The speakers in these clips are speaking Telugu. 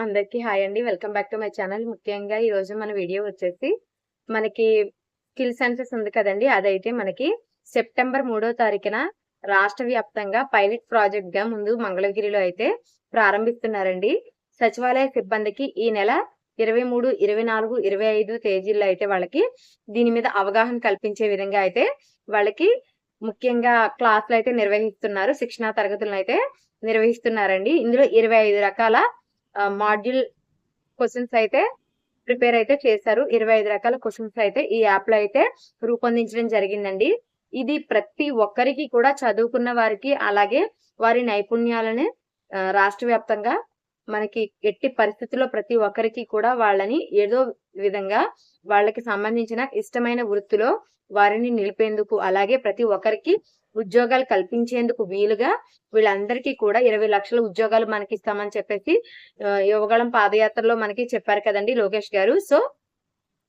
అందరికీ హాయ్ అండి. Welcome back to my channel. ముఖ్యంగా ఈ రోజు మన వీడియో వచ్చేసి మనకి స్కిల్ సెన్సెస్ ఉంది కదండి. అదైతే మనకి సెప్టెంబర్ మూడో తారీఖున రాష్ట్ర వ్యాప్తంగా పైలట్ ప్రాజెక్ట్గా ముందు మంగళగిరిలో అయితే ప్రారంభిస్తున్నారండి. సచివాలయ సిబ్బందికి ఈ నెల ఇరవై మూడు ఇరవై నాలుగు ఇరవై ఐదు తేదీల్లో అయితే వాళ్ళకి దీని మీద అవగాహన కల్పించే విధంగా అయితే వాళ్ళకి ముఖ్యంగా క్లాసులు అయితే నిర్వహిస్తున్నారు. శిక్షణా తరగతులను అయితే నిర్వహిస్తున్నారండి. ఇందులో ఇరవై ఐదు రకాల మాడ్యూల్ క్వశ్చన్స్ అయితే ప్రిపేర్ అయితే చేశారు. ఇరవై ఐదు రకాల క్వశ్చన్స్ అయితే ఈ యాప్లో అయితే రూపొందించడం జరిగిందండి. ఇది ప్రతి ఒక్కరికి కూడా చదువుకున్న వారికి అలాగే వారి నైపుణ్యాలని రాష్ట్ర వ్యాప్తంగా మనకి ఎట్టి పరిస్థితుల్లో ప్రతి ఒక్కరికి కూడా వాళ్ళని ఏదో విధంగా వాళ్ళకి సంబంధించిన ఇష్టమైన వృత్తిలో వారిని నిలిపేందుకు అలాగే ప్రతి ఒక్కరికి ఉద్యోగాలు కల్పించేందుకు వీలుగా వీళ్ళందరికీ కూడా ఇరవై లక్షల ఉద్యోగాలు మనకి ఇస్తామని చెప్పేసి యువగళం పాదయాత్రలో మనకి చెప్పారు కదండి లోకేష్ గారు. సో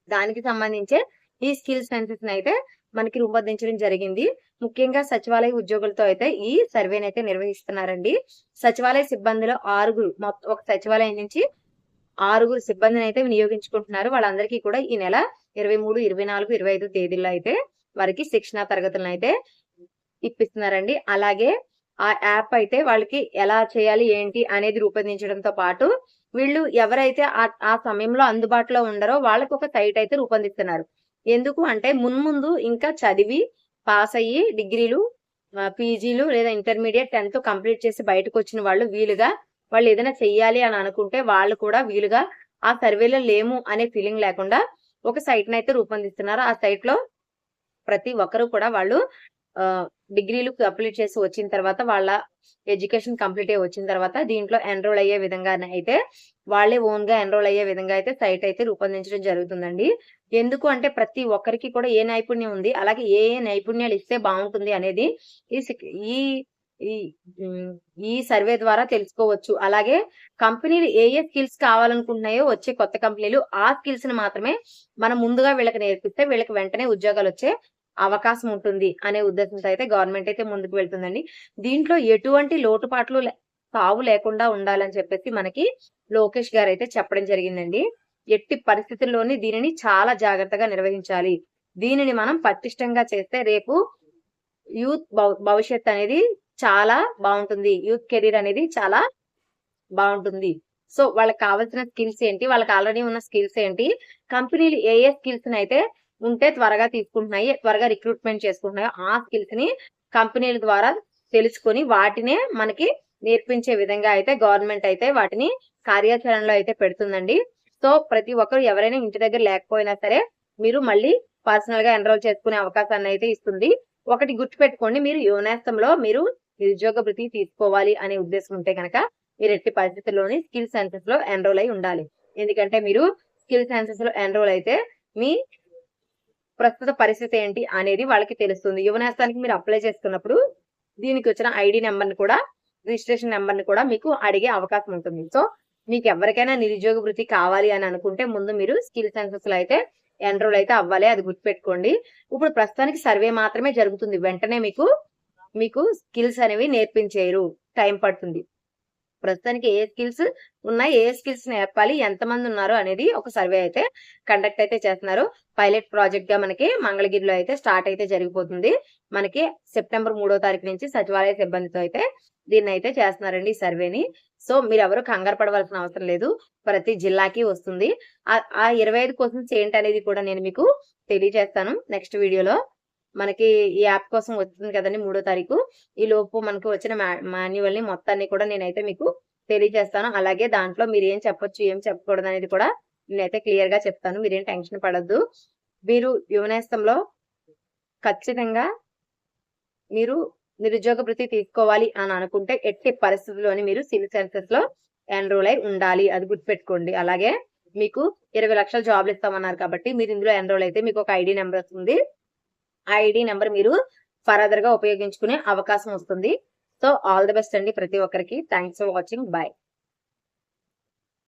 దానికి సంబంధించే ఈ స్కిల్ సెన్సెస్ అయితే మనకి రూపొందించడం జరిగింది. ముఖ్యంగా సచివాలయ ఉద్యోగులతో అయితే ఈ సర్వేని అయితే నిర్వహిస్తున్నారండి. సచివాలయ సిబ్బందిలో ఆరుగురు మొత్తం ఒక సచివాలయం నుంచి ఆరుగురు సిబ్బందిని అయితే వినియోగించుకుంటున్నారు. వాళ్ళందరికీ కూడా ఈ నెల ఇరవై మూడు ఇరవై నాలుగు ఇరవై ఐదు తేదీల్లో అయితే వారికి శిక్షణా తరగతులను అయితే ఇప్పిస్తున్నారండి. అలాగే ఆ యాప్ అయితే వాళ్ళకి ఎలా చేయాలి ఏంటి అనేది రూపొందించడంతో పాటు వీళ్ళు ఎవరైతే ఆ- ఆ సమయంలో అందుబాటులో ఉండరో వాళ్ళకి ఒక సైట్ అయితే రూపొందిస్తున్నారు. ఎందుకు అంటే మున్ముందు ఇంకా చదివి పాస్ అయ్యి డిగ్రీలు పీజీలు లేదా ఇంటర్మీడియట్ టెన్త్ కంప్లీట్ చేసి బయటకు వచ్చిన వాళ్ళు వీలుగా వాళ్ళు ఏదైనా చెయ్యాలి అని అనుకుంటే వాళ్ళు కూడా వీలుగా ఆ సర్వేలో లేము అనే ఫీలింగ్ లేకుండా ఒక సైట్ అయితే రూపొందిస్తున్నారు. ఆ సైట్లో ప్రతి ఒక్కరు కూడా వాళ్ళు డిగ్రీలు కంప్లీట్ చేసి వచ్చిన తర్వాత వాళ్ళ ఎడ్యుకేషన్ కంప్లీట్ అయ్యి వచ్చిన తర్వాత దీంట్లో ఎన్రోల్ అయ్యే విధంగా అయితే వాళ్ళే ఓన్గా ఎన్రోల్ అయ్యే విధంగా అయితే సైట్ అయితే రూపొందించడం జరుగుతుందండి. ఎందుకు అంటే ప్రతి ఒక్కరికి కూడా ఏ నైపుణ్యం ఉంది అలాగే ఏ ఏ నైపుణ్యాలు ఇస్తే బాగుంటుంది అనేది ఈ ఈ ఈ సర్వే ద్వారా తెలుసుకోవచ్చు. అలాగే కంపెనీలు ఏ ఏ స్కిల్స్ కావాలనుకుంటున్నాయో వచ్చే కొత్త కంపెనీలు ఆ స్కిల్స్ని మాత్రమే మనం ముందుగా వీళ్ళకి నేర్పిస్తే వీళ్ళకి వెంటనే ఉద్యోగాలు వచ్చే అవకాశం ఉంటుంది అనే ఉద్దేశంతో అయితే గవర్నమెంట్ అయితే ముందుకు వెళ్తుందండి. దీంట్లో ఎటువంటి లోటుపాట్లు లే- తావు లేకుండా ఉండాలని చెప్పేసి మనకి లోకేష్ గారు అయితే చెప్పడం జరిగిందండి. ఎట్టి పరిస్థితుల్లోని దీనిని చాలా జాగ్రత్తగా నిర్వహించాలి. దీనిని మనం పటిష్టంగా చేస్తే రేపు యూత్ భవిష్యత్ అనేది చాలా బాగుంటుంది. యూత్ కెరీర్ అనేది చాలా బాగుంటుంది. సో వాళ్ళకి కావాల్సిన స్కిల్స్ ఏంటి? వాళ్ళకి ఆల్రెడీ ఉన్న స్కిల్స్ ఏంటి? కంపెనీలు ఏ ఏ స్కిల్స్ అయితే ఉంటే త్వరగా తీసుకుంటున్నాయి త్వరగా రిక్రూట్మెంట్ చేసుకుంటున్నాయి. ఆ స్కిల్స్ని కంపెనీల ద్వారా తెలుసుకొని వాటినే మనకి నేర్పించే విధంగా అయితే గవర్నమెంట్ అయితే వాటిని కార్యాచరణలో అయితే పెడుతుందండి. సో ప్రతి ఒక్కరు ఎవరైనా ఇంటి దగ్గర లేకపోయినా సరే మీరు మళ్ళీ పర్సనల్గా ఎన్రోల్ చేసుకునే అవకాశాన్ని అయితే ఇస్తుంది. ఒకటి గుర్తుపెట్టుకోండి మీరు యువనేస్తంలో మీరు నిరుద్యోగ భృతి తీసుకోవాలి అనే ఉద్దేశం ఉంటే కనుక మీరు ఎట్టి పరిస్థితుల్లోని స్కిల్ సెన్సెస్లో ఎన్రోల్ అయి ఉండాలి. ఎందుకంటే మీరు స్కిల్ సెన్సెస్లో ఎన్రోల్ అయితే మీ ప్రస్తుత పరిస్థితి ఏంటి అనేది వాళ్ళకి తెలుస్తుంది. యువనేస్తానికి మీరు అప్లై చేసుకున్నప్పుడు దీనికి వచ్చిన ఐడి నెంబర్ని కూడా రిజిస్ట్రేషన్ నెంబర్ని కూడా మీకు అడిగే అవకాశం ఉంటుంది. సో మీకు ఎవరికైనా నిరుద్యోగ వృత్తి కావాలి అని అనుకుంటే ముందు మీరు స్కిల్ సెన్సెస్లో అయితే ఎన్రోల్ అయితే అవ్వాలి. అది గుర్తుపెట్టుకోండి. ఇప్పుడు ప్రస్తుతానికి సర్వే మాత్రమే జరుగుతుంది. వెంటనే మీకు మీకు స్కిల్స్ అనేవి నేర్పించేయరు టైం పడుతుంది. ప్రస్తుతానికి ఏ స్కిల్స్ ఉన్నాయి ఏ స్కిల్స్ నేర్పాలి ఎంతమంది ఉన్నారు అనేది ఒక సర్వే అయితే కండక్ట్ అయితే చేస్తున్నారు. పైలట్ ప్రాజెక్ట్గా మనకి మంగళగిరిలో అయితే స్టార్ట్ అయితే జరిగిపోతుంది. మనకి సెప్టెంబర్ మూడో తారీఖు నుంచి సచివాలయ సిబ్బందితో అయితే దీన్ని అయితే చేస్తున్నారండి ఈ సర్వేని. సో మీరు ఎవరు కంగారు పడవలసిన అవసరం లేదు. ప్రతి జిల్లాకి వస్తుంది. ఆ- ఆ ఇరవై ఐదు క్వశ్చన్స్ ఏంటి అనేది కూడా నేను మీకు తెలియజేస్తాను. నెక్స్ట్ వీడియోలో మనకి ఈ యాప్ కోసం వస్తుంది కదండి మూడో తారీఖు. ఈ లోపు మనకు వచ్చిన మాన్యువల్ని మొత్తాన్ని కూడా నేనైతే మీకు తెలియజేస్తాను. అలాగే దాంట్లో మీరు ఏం చెప్పొచ్చు ఏం చెప్పకూడదు అనేది కూడా నేనైతే క్లియర్గా చెప్తాను. మీరేం టెన్షన్ పడద్దు. మీరు యువనేస్తంలో ఖచ్చితంగా మీరు నిరుద్యోగ వృత్తి తీసుకోవాలి అని అనుకుంటే ఎట్టి పరిస్థితుల్లోని మీరు సివిల్ సర్వీసెస్లో ఎన్రోల్ అయి ఉండాలి. అది గుర్తుపెట్టుకోండి. అలాగే మీకు ఇరవై లక్షల జాబ్లు ఇస్తామన్నారు కాబట్టి మీరు ఇందులో ఎన్రోల్ అయితే మీకు ఒక ఐడి నెంబర్ వస్తుంది. ఆ ఐడి నెంబర్ మీరు ఫర్దర్గా ఉపయోగించుకునే అవకాశం వస్తుంది. సో ఆల్ ది బెస్ట్ అండి ప్రతి ఒక్కరికి. Thanks for watching. బాయ్